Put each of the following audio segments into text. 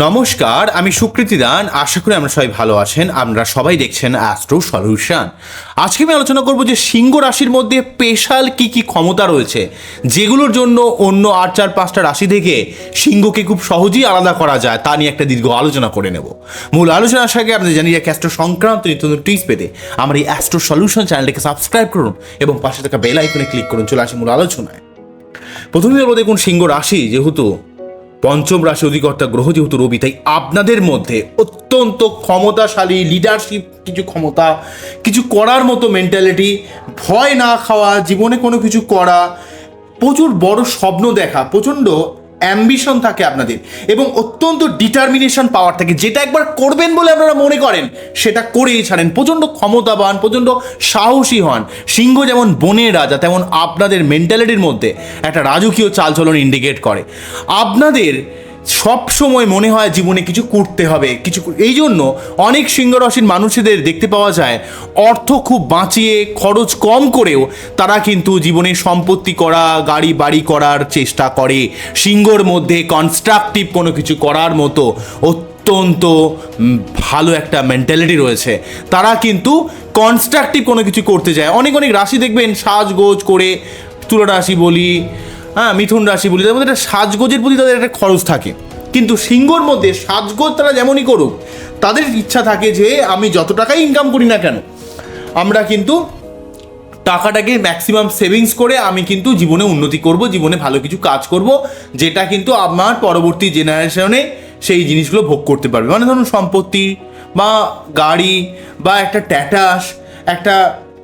নমস্কার, আমি সুকৃতি দান। আশা করি আমরা সবাই ভালো আছেন। আমরা সবাই দেখছেন অ্যাস্ট্রো সলিউশন আজকে আমি আলোচনা করব যে সিংহ রাশির মধ্যে স্পেশাল কি কি ক্ষমতা রয়েছে, যেগুলোর জন্য অন্য আট চার পাঁচটা রাশি থেকে সিংহকে খুব সহজেই আলাদা করা যায়, তা নিয়ে একটা দীর্ঘ আলোচনা করে নেব। মূল আলোচনা আসার আগে আপনি জানি যে অ্যাস্ট্রো সংক্রান্ত নিত্য নতুন টিপস পেতে আমার এই অ্যাস্ট্রো সলিউশন চ্যানেলটিকে সাবস্ক্রাইব করুন এবং পাশে থাকা বেল আইকনে ক্লিক করুন। চলে আসি মূল আলোচনায়। প্রথমে দেখুন, সিংহ রাশি যেহেতু পঞ্চম রাশি অধিকর্তা গ্রহ যেহেতু রবি, তাই আপনাদের মধ্যে অত্যন্ত ক্ষমতাশালী লিডারশিপ কিছু ক্ষমতা, কিছু করার মতো মেন্টালিটি ভয় না খাওয়া, জীবনে কোনো কিছু করা, প্রচুর বড় স্বপ্ন দেখা, প্রচণ্ড অ্যাম্বিশন থাকে আপনাদের এবং অত্যন্ত ডিটারমিনেশন পাওয়ার থাকে। যেটা একবার করবেন বলে আপনারা মনে করেন, সেটা করেই ছাড়েন। প্রচণ্ড ক্ষমতাবান, প্রচণ্ড সাহসী হন। সিংহ যেমন বনের রাজা, তেমন আপনাদের মেন্টালিটির মধ্যে একটা রাজকীয় চালচলন ইন্ডিকেট করে। আপনাদের সব সময় মনে হয় জীবনে কিছু করতে হবে, কিছু এই জন্য অনেক সিংহ রাশির মানুষদের দেখতে পাওয়া যায়, অর্থ খুব বাঁচিয়ে, খরচ কম করেও তারা কিন্তু জীবনে সম্পত্তি করা, গাড়ি বাড়ি করার চেষ্টা করে। সিংহর মধ্যে কনস্ট্রাকটিভ কোনো কিছু করার মতো অত্যন্ত ভালো একটা মেন্টালিটি রয়েছে। তারা কিন্তু কনস্ট্রাকটিভ কোনো কিছু করতে যায়। অনেক অনেক রাশি দেখবেন, সাজগোজ করে তুলা রাশি বলি হ্যাঁ মিথুন রাশি বলি। তাদের মধ্যে একটা সাজগোজের প্রতি তাদের একটা খরচ থাকে। কিন্তু সিংহর মধ্যে সাজগোজ তারা যেমনই করুক, তাদের ইচ্ছা থাকে যে আমি যত টাকাই ইনকাম করি না কেন, আমরা কিন্তু টাকাটাকে ম্যাক্সিমাম সেভিংস করে আমি কিন্তু জীবনে উন্নতি করব, জীবনে ভালো কিছু কাজ করব, যেটা কিন্তু আমার পরবর্তী জেনারেশনে সেই জিনিসগুলো ভোগ করতে পারবে। মানে ধরুন সম্পত্তি বা গাড়ি বা একটা ট্যাটাস একটা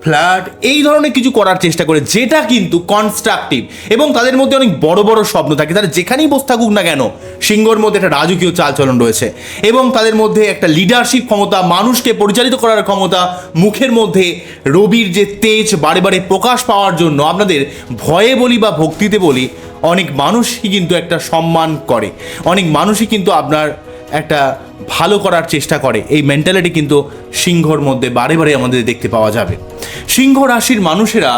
ফ্ল্যাট, এই ধরনের কিছু করার চেষ্টা করে, যেটা কিন্তু কনস্ট্রাকটিভ এবং তাদের মধ্যে অনেক বড় বড় স্বপ্ন থাকে। তারা যেখানেই বসে থাকুক না কেন, সিংহর মধ্যে একটা রাজকীয় চালচলন রয়েছে এবং তাদের মধ্যে একটা লিডারশিপ ক্ষমতা, মানুষকে পরিচালিত করার ক্ষমতা, মুখের মধ্যে রবির যে তেজ বারে বারে প্রকাশ পাওয়ার জন্য আপনাদের ভয়ে বলি বা ভক্তিতে বলি, অনেক মানুষই কিন্তু একটা সম্মান করে। অনেক মানুষই কিন্তু আপনার একটা ভালো করার চেষ্টা করে। এই মেন্টালিটি কিন্তু সিংহর মধ্যে বারে বারে আমাদের দেখতে পাওয়া যাবে। সিংহ রাশির মানুষেরা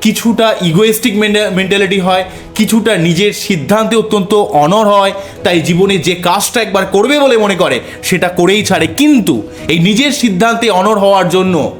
কিছুটা ইগোয়েস্টিক মেন্টালিটি হয়, কিছুটা নিজের সিদ্ধান্তে অত্যন্ত অনর হয়, তাই জীবনে যে কাজটা একবার করবে বলে মনে করে, সেটা করেই ছাড়ে। কিন্তু এই নিজের সিদ্ধান্তে অনর হওয়ার জন্য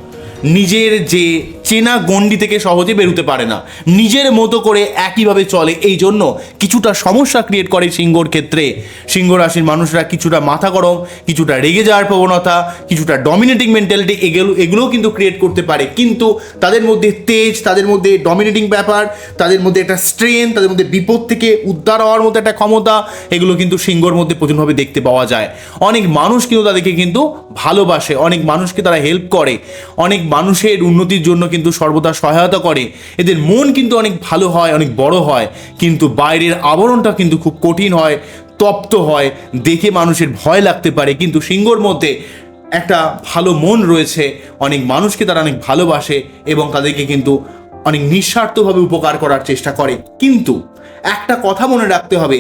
নিজের যে চেনা গণ্ডি থেকে সহজে বেরোতে পারে না। নিজের মতো করে একইভাবে চলে। এই জন্য কিছুটা সমস্যা ক্রিয়েট করে সিংহর ক্ষেত্রে। সিংহ রাশির মানুষরা কিছুটা মাথা গরম, কিছুটা রেগে যাওয়ার প্রবণতা, কিছুটা ডমিনেটিং মেন্টালিটি এগুলো, এগুলোও কিন্তু ক্রিয়েট করতে পারে। কিন্তু তাদের মধ্যে তেজ, তাদের মধ্যে ডমিনেটিং ব্যাপার, তাদের মধ্যে একটা স্ট্রেন তাদের মধ্যে বিপদ থেকে উদ্ধার হওয়ার মতো একটা ক্ষমতা, এগুলো কিন্তু সিংহর মধ্যে প্রচুরভাবে দেখতে পাওয়া যায়। অনেক মানুষ কিন্তু তাদেরকে কিন্তু ভালোবাসে, অনেক মানুষকে তারা হেল্প করে, অনেক মানুষের উন্নতির জন্য কিন্তু সর্বদা সহায়তা করে। এদের মন কিন্তু অনেক ভালো হয়, অনেক বড় হয়। কিন্তু বাইরের আবরণটা কিন্তু খুব কঠিন হয়, তপ্ত হয়, দেখে মানুষের ভয় লাগতে পারে। কিন্তু সিংহর মধ্যে একটা ভালো মন রয়েছে, অনেক মানুষকে তারা অনেক ভালোবাসে এবং তাদেরকে কিন্তু অনেক নিঃস্বার্থভাবে উপকার করার চেষ্টা করে। কিন্তু একটা কথা মনে রাখতে হবে,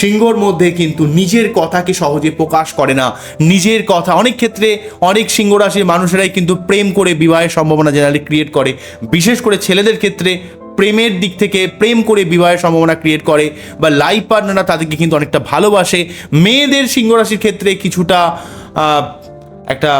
সিংহর মধ্যে কিন্তু নিজের কথাকে সহজে প্রকাশ করে না। নিজের কথা, অনেক ক্ষেত্রে অনেক সিংহ রাশির মানুষেরাই কিন্তু প্রেম করে বিবাহের সম্ভাবনা জেনারেলি ক্রিয়েট করে। বিশেষ করে ছেলেদের ক্ষেত্রে প্রেমের দিক থেকে প্রেম করে বিবাহের সম্ভাবনা ক্রিয়েট করে বা লাইফ পার্টনাররা তাদেরকে কিন্তু অনেকটা ভালোবাসে। মেয়েদের সিংহ রাশির ক্ষেত্রে কিছুটা একটা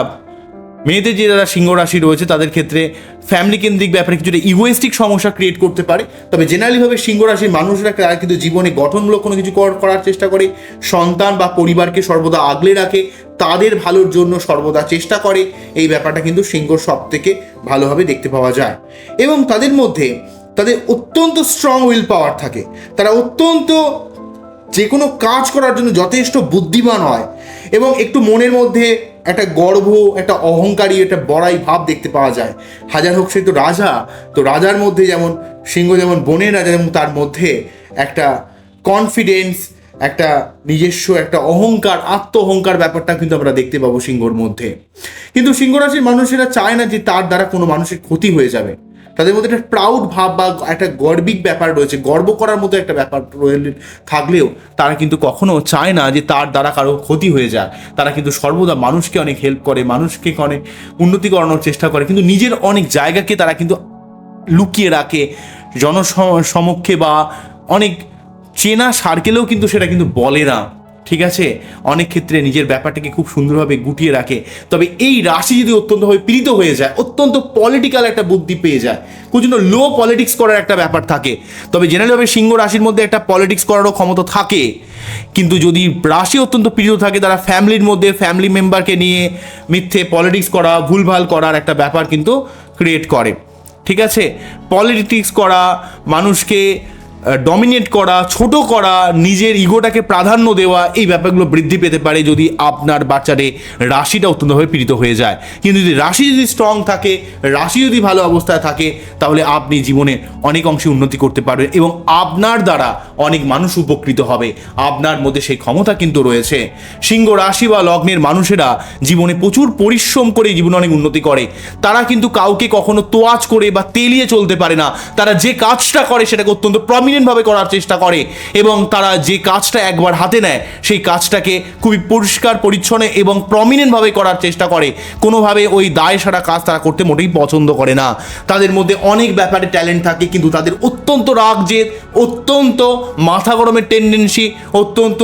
মেয়েদের যে যারা সিংহ রাশি রয়েছে, তাদের ক্ষেত্রে ফ্যামিলি কেন্দ্রিক ব্যাপারে কিছুটা ইগোয়েস্টিক সমস্যা ক্রিয়েট করতে পারে। তবে জেনারেলিভাবে সিংহ রাশির মানুষরা তারা কিন্তু জীবনে গঠনমূলক কোনো কিছু করার চেষ্টা করে। সন্তান বা পরিবারকে সর্বদা আগলে রাখে, তাদের ভালোর জন্য সর্বদা চেষ্টা করে। এই ব্যাপারটা কিন্তু সিংহর সব থেকে ভালোভাবে দেখতে পাওয়া যায়। এবং তাদের মধ্যে তাদের অত্যন্ত স্ট্রং উইল পাওয়ার থাকে। তারা অত্যন্ত যে কোনো কাজ করার জন্য যথেষ্ট বুদ্ধিমান হয়। এবং একটু মনের মধ্যে একটা গর্ব, একটা অহংকারী, একটা বড়াই ভাব দেখতে পাওয়া যায়। হাজার হোক সে তো রাজা, তো রাজার মধ্যে যেমন, সিংহ যেমন বনের রাজা যেমন তার মধ্যে একটা কনফিডেন্স একটা নিজস্ব, একটা অহংকার আত্ম অহংকার ব্যাপারটা কিন্তু আমরা দেখতে পাবো সিংহর মধ্যে। কিন্তু সিংহ রাশির মানুষেরা চায় না যে তার দ্বারা কোনো মানুষের ক্ষতি হয়ে যাবে। তাদের মধ্যে একটা প্রাউড ভাব বা একটা গর্বিক ব্যাপার রয়েছে। গর্ব করার মতো একটা ব্যাপার থাকলেও তারা কিন্তু কখনো চায় না যে তার দ্বারা কারও ক্ষতি হয়ে যায় তারা কিন্তু সর্বদা মানুষকে অনেক হেল্প করে, মানুষকে অনেক উন্নতি করানোর চেষ্টা করে। কিন্তু নিজের অনেক জায়গাকে তারা কিন্তু লুকিয়ে রাখে। জনসমক্ষে বা অনেক চেনা সার্কেলেও কিন্তু সেটা কিন্তু বলে না। ঠিক আছে? অনেক ক্ষেত্রে নিজের ব্যাপারটাকে খুব সুন্দরভাবে গুটিয়ে রাখে। তবে এই রাশি যদি অত্যন্তভাবে পীড়িত হয়ে যায়, অত্যন্ত পলিটিক্যাল একটা বুদ্ধি পেয়ে যায়। কোনো লো পলিটিক্স করার একটা ব্যাপার থাকে। তবে জেনারেলভাবে সিংহ রাশির মধ্যে একটা পলিটিক্স করারও ক্ষমতা থাকে। কিন্তু যদি রাশি অত্যন্ত পীড়িত থাকে, তারা ফ্যামিলির মধ্যে ফ্যামিলি মেম্বারকে নিয়ে মিথ্যে পলিটিক্স করা, ভুলভাল করার একটা ব্যাপার কিন্তু ক্রিয়েট করে। ঠিক আছে? পলিটিক্স করা, মানুষকে ডমিনেট করা, ছোট করা, নিজের ইগোটাকে প্রাধান্য দেওয়া, এই ব্যাপারগুলো বৃদ্ধি পেতে পারে যদি আপনার বাচ্চারে রাশিটা অত্যন্তভাবে পীড়িত হয়ে যায়। কিন্তু যদি রাশি যদি স্ট্রং থাকে, রাশি যদি ভালো অবস্থায় থাকে, তাহলে আপনি জীবনে অনেক অংশে উন্নতি করতে পারবেন এবং আপনার দ্বারা অনেক মানুষ উপকৃত হবে। আপনার মধ্যে সেই ক্ষমতা কিন্তু রয়েছে। সিংহ রাশি বা লগ্নের মানুষেরা জীবনে প্রচুর পরিশ্রম করে জীবনে অনেক উন্নতি করে। তারা কিন্তু কাউকে কখনো তোয়াজ করে বা তেলিয়ে চলতে পারে না। তারা যে কাজটা করে সেটাকে অত্যন্ত প্রমিনেন্টভাবে করার চেষ্টা করে এবং তারা যে কাজটা একবার হাতে নেয়, সেই কাজটাকে খুবই পরিষ্কার, পরিচ্ছন্ন এবং প্রমিনেন্টভাবে করার চেষ্টা করে। কোনোভাবে ওই দায় সারা কাজ তারা করতে মোটেই পছন্দ করে না। তাদের মধ্যে অনেক ব্যাপারে ট্যালেন্ট থাকে, কিন্তু তাদের অত্যন্ত রাগ জেদ অত্যন্ত মাথা গরমের টেন্ডেন্সি অত্যন্ত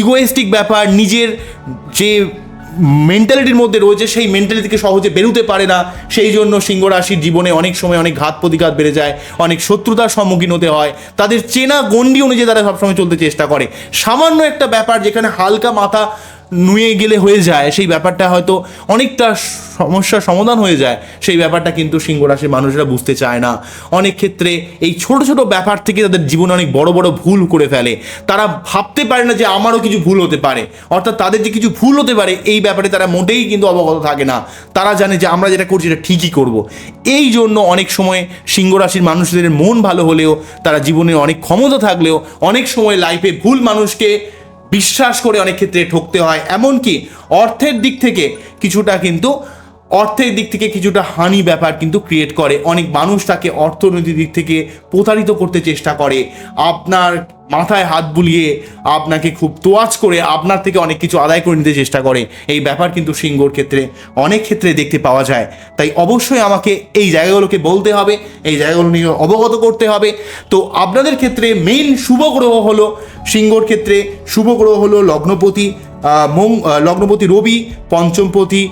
ইগোয়েস্টিক ব্যাপার, নিজের যে মেন্টালিটির মধ্যে রয়েছে, সেই মেন্টালিটিকে সহজে বেরোতে পারে না। সেই জন্য সিংহ রাশির জীবনে অনেক সময় অনেক ঘাত প্রতিঘাত বেড়ে যায়, অনেক শত্রুতার সম্মুখীন হতে হয়। তাদের চেনা গণ্ডি অনুযায়ী তারা সবসময় চলতে চেষ্টা করে। সামান্য একটা ব্যাপার যেখানে হালকা মাথা নুয়ে গেলে হয়ে যায়, সেই ব্যাপারটা হয়তো অনেকটা সমস্যার সমাধান হয়ে যায়, সেই ব্যাপারটা কিন্তু সিংহ রাশির মানুষরা বুঝতে চায় না। অনেক ক্ষেত্রে এই ছোট ছোট ব্যাপার থেকে তাদের জীবনে অনেক বড় বড় ভুল করে ফেলে। তারা ভাবতে পারে না যে আমারও কিছু ভুল হতে পারে। অর্থাৎ তাদের যে কিছু ভুল হতে পারে, এই ব্যাপারে তারা মোটেই কিন্তু অবগত থাকে না। তারা জানে যে আমরা যেটা করছি এটা ঠিকই করব। এই জন্য অনেক সময় সিংহ রাশির মানুষদের মন ভালো হলেও, তারা জীবনে অনেক ক্ষমতা থাকলেও, অনেক সময় লাইফে ভুল মানুষকে বিশ্বাস করে অনেক ক্ষেত্রে ঠকতে হয়। এমনকি অর্থের দিক থেকে কিছুটা কিন্তু অর্থের দিক থেকে কিছুটা হানি ব্যাপার কিন্তু ক্রিয়েট করে। অনেক মানুষ তাকে অর্থনৈতিক দিক থেকে প্রতারিত করতে চেষ্টা করে। আপনার মাথায় হাত বুলিয়ে আপনাকে খুব তোয়াজ করে আপনার থেকে অনেক কিছু আদায় করে নিতে চেষ্টা করে। এই ব্যাপার কিন্তু সিংহর ক্ষেত্রে অনেক ক্ষেত্রে দেখতে পাওয়া যায়। তাই অবশ্যই আমাকে এই জায়গাগুলোকে বলতে হবে, এই জায়গাগুলো নিয়ে অবগত করতে হবে। তো আপনাদের ক্ষেত্রে মেইন শুভ গ্রহ হলো সিংহর ক্ষেত্রে। শুভ গ্রহ হলো লগ্নপতি মং লগ্নপতি রবি, পঞ্চমপতি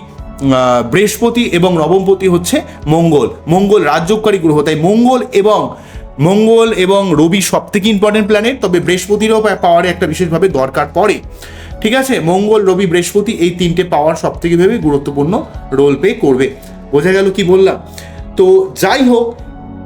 বৃহস্পতি এবং নবমপতি হচ্ছে মঙ্গল। মঙ্গল রাজ্যকারী গ্রহ। তাই মঙ্গল এবং মঙ্গল এবং রবি সব থেকে ইম্পর্টেন্ট প্ল্যানেট তবে বৃহস্পতিরও পাওয়ারে একটা বিশেষভাবে দরকার পড়ে। ঠিক আছে? মঙ্গল, রবি, বৃহস্পতি এই তিনটে পাওয়ার সব থেকে ভেবে গুরুত্বপূর্ণ রোল প্লে করবে। বোঝা গেল কি বললাম? তো যাই হোক,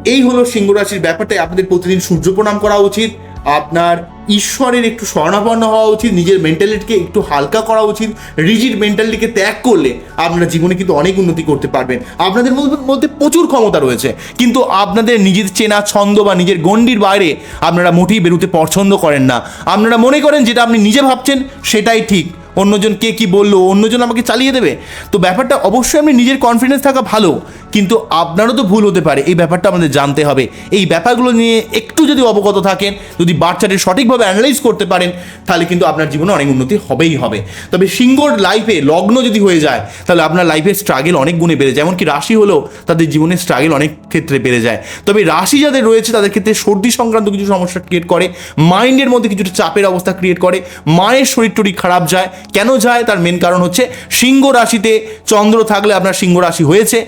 এই হলো সিংহ রাশির ব্যাপারটাই। আপনাদের প্রতিদিন সূর্য প্রণাম করা উচিত। আপনার ঈশ্বরের একটু স্বর্ণাপন্ন হওয়া উচিত, নিজের মেন্টালিটিকে একটু হালকা করা উচিত রিজিড মেন্টালিটিকে ত্যাগ করলে আপনারা জীবনে কিন্তু অনেক উন্নতি করতে পারবেন। আপনাদের মধ্যে- প্রচুর ক্ষমতা রয়েছে, কিন্তু আপনাদের নিজের চেনা ছন্দ বা নিজের গণ্ডির বাইরে আপনারা মোটেই বেরোতে পছন্দ করেন না। আপনারা মনে করেন যেটা আপনি নিজে ভাবছেন সেটাই ঠিক অন্যজন কে কি বলল, অন্যজন আমাকে চালিয়ে দেবে। তো ব্যাপারটা অবশ্যই আপনি নিজের কনফিডেন্স থাকা ভালো, কিন্তু আপনারও তো ভুল হতে পারে, এই ব্যাপারটা আমাদের জানতে হবে। এই ব্যাপারগুলো নিয়ে একটু যদি অবগত থাকেন, যদি বাচ্চাটি সঠিকভাবে অ্যানালাইজ করতে পারেন, তাহলে কিন্তু আপনার জীবনে অনেক উন্নতি হবেই হবে। তবে সিংহর লাইফে লগ্ন যদি হয়ে যায়, তাহলে আপনার লাইফের স্ট্রাগল অনেক গুণে বেড়ে যায়, এমনকি রাশি হলেও তাদের জীবনের স্ট্রাগল অনেক ক্ষেত্রে বেড়ে যায়। তবে রাশি যাদের রয়েছে, তাদের ক্ষেত্রে সর্দি সংক্রান্ত কিছু সমস্যা ক্রিয়েট করে মাইন্ডের মধ্যে কিছুটা চাপের অবস্থা ক্রিয়েট করে, মায়ের শরীর টরীর খারাপ যায় কেন যায়? তার মেন কারণ হচ্ছে সিংহ রাশিতে চন্দ্র থাকলে আপনার সিংহ রাশি হয়েছে।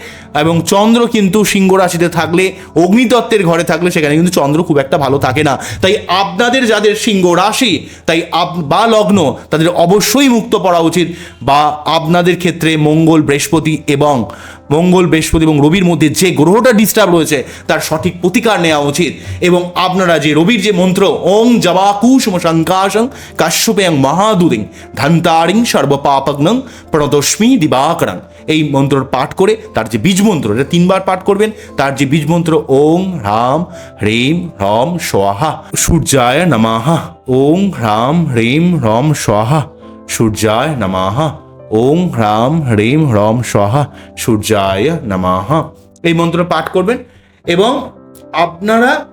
এবং চন্দ্র কিন্তু সিংহ রাশিতে থাকলে, অগ্নিতত্ত্বের ঘরে থাকলে সেখানে কিন্তু চন্দ্র খুব একটা ভালো থাকে না। তাই আপনাদের যাদের সিংহ রাশি, তাই আপ- বা লগ্ন, তাদের অবশ্যই মুক্ত পড়া উচিত। বা আপনাদের ক্ষেত্রে মঙ্গল, বৃহস্পতি এবং, মঙ্গল, বৃহস্পতি এবং রবির মধ্যে যে গ্রহটা ডিস্টার্ব রয়েছে, তার সঠিক প্রতিকার নেওয়া উচিত। এবং আপনারা যে রবির যে মন্ত্র, ওং জবাকুসম শঙ্কাশং কাশ্যপেয়ং মহাদুরিং ধন্তারিং সর্বপাপগ্নং প্রণতস্মি দিবাকরং এই মন্ত্র পাঠ করে তার যে বীজ মন্ত্র, এটা তিনবার পাঠ করবেন, তার যে বীজ মন্ত্র, ওং হ্রাম হ্রিম হ্রম স্বাহা সূর্যায় নমাহা, ওং হ্রাম হ্রিম হ্রম স্বাহা সূর্যায় নমাহা, ওং হ্রাম হ্রিম হ্রম স্বাহা সূর্যায় নমাহা, এই মন্ত্র পাঠ করবেন এবং আপনারা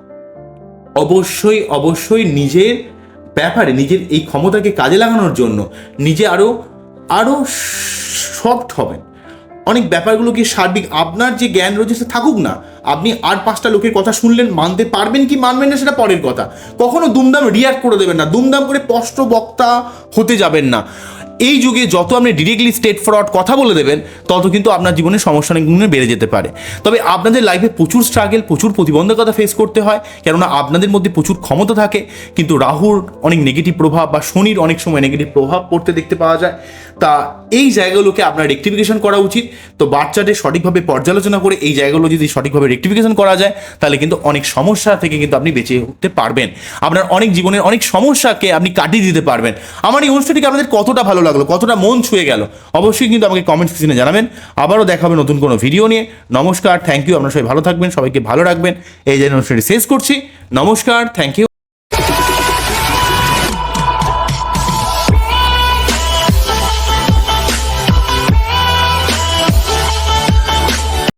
অবশ্যই অবশ্যই নিজের ব্যাপারে, নিজের এই ক্ষমতাকে কাজে লাগানোর জন্য নিজে আরও আরও সফট হবেন। অনেক ব্যাপারগুলো কি সার্বিক? আপনার যে জ্ঞান রয়েছে সে থাকুক না। আপনি আর পাঁচটা লোকের কথা শুনলেন, মানতে পারবেন কি মানবেন না সেটা পরের কথা। কখনো দুমদাম রিয়াক্ট করে দেবেন না। দুমদাম করে স্পষ্ট বক্তা হতে যাবেন না। এই যুগে যত আপনি ডিরেক্টলি স্টেট ফরওয়ার্ড কথা বলে দেবেন, তত কিন্তু আপনার জীবনে সমস্যা অনেক গুণে বেড়ে যেতে পারে। তবে আপনাদের লাইফে প্রচুর স্ট্রাগল প্রচুর প্রতিবন্ধকতা ফেস করতে হয়, কেননা আপনাদের মধ্যে প্রচুর ক্ষমতা থাকে, কিন্তু রাহুর অনেক নেগেটিভ প্রভাব বা শনির অনেক সময় নেগেটিভ প্রভাব পড়তে দেখতে পাওয়া যায়। তা এই জায়গাগুলোকে আপনার রেক্টিফিকেশন করা উচিত। তো বাচ্চাদের সঠিকভাবে পর্যালোচনা করে এই জায়গাগুলো যদি সঠিকভাবে রেক্টিফিকেশন করা যায়, তাহলে কিন্তু অনেক সমস্যা থেকে কিন্তু আপনি বেঁচে উঠতে পারবেন। আপনার অনেক জীবনের অনেক সমস্যাকে আপনি কাটিয়ে দিতে পারবেন। আমার এই অনুষ্ঠানটিকে আপনাদের কতটা ভালো লাগল, কতটা মন ছুঁয়ে গেল। অবশ্যই কিন্তু আমাকে কমেন্ট সেকশনে জানাবেন। আবারও দেখা হবে নতুন কোনো ভিডিও নিয়ে। নমস্কার থ্যাংক ইউ আপনারা সবাই ভালো থাকবেন, সবাইকে ভালো রাখবেন। এই যে অনুষ্ঠানটি শেষ করছি। নমস্কার থ্যাংক ইউ